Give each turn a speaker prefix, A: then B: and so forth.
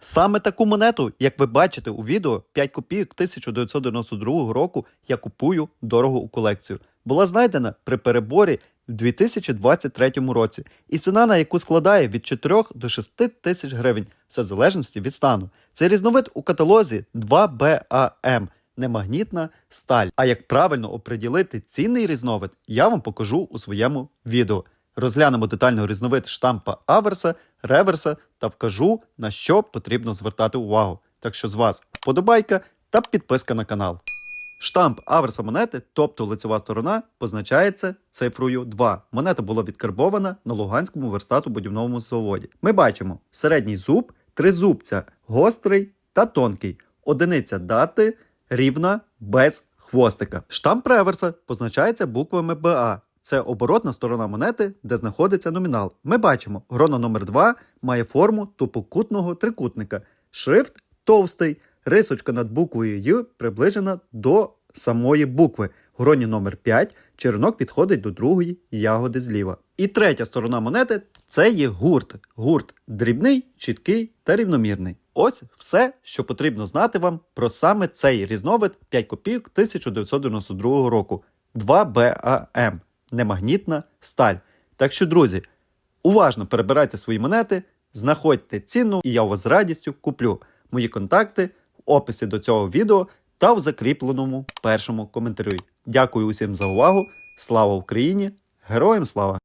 A: Саме таку монету, як ви бачите у відео, 5 копійок 1992 року я купую дорого у колекцію. Була знайдена при переборі в 2023 році, і ціна на яку складає від 4 до 6 тисяч гривень, все в залежності від стану. Це різновид у каталозі 2BAM немагнітна сталь. А як правильно оприділити цінний різновид, я вам покажу у своєму відео. Розглянемо детально різновид штампа аверса, реверса та вкажу, на що потрібно звертати увагу. Так що з вас вподобайка та підписка на канал. Штамп аверса монети, тобто лицева сторона, позначається цифрою 2. Монета була відкарбована на Луганському верстату будівному заводі. Ми бачимо середній зуб, тризубця, гострий та тонкий, одиниця дати рівна без хвостика. Штамп реверса позначається буквами БА. Це оборотна сторона монети, де знаходиться номінал. Ми бачимо, грона номер 2 має форму тупокутного трикутника. Шрифт товстий, рисочка над буквою Й приближена до самої букви. Гроні номер 5 черенок підходить до другої ягоди зліва. І третя сторона монети це є гурт. Гурт дрібний, чіткий та рівномірний. Ось все, що потрібно знати вам про саме цей різновид 5 копійок 1992 року. 2BAM немагнітна сталь. Так що, друзі, уважно перебирайте свої монети, знаходьте ціну, і я у вас з радістю куплю. Мої контакти в описі до цього відео та в закріпленому першому коментарі. Дякую усім за увагу. Слава Україні! Героям слава!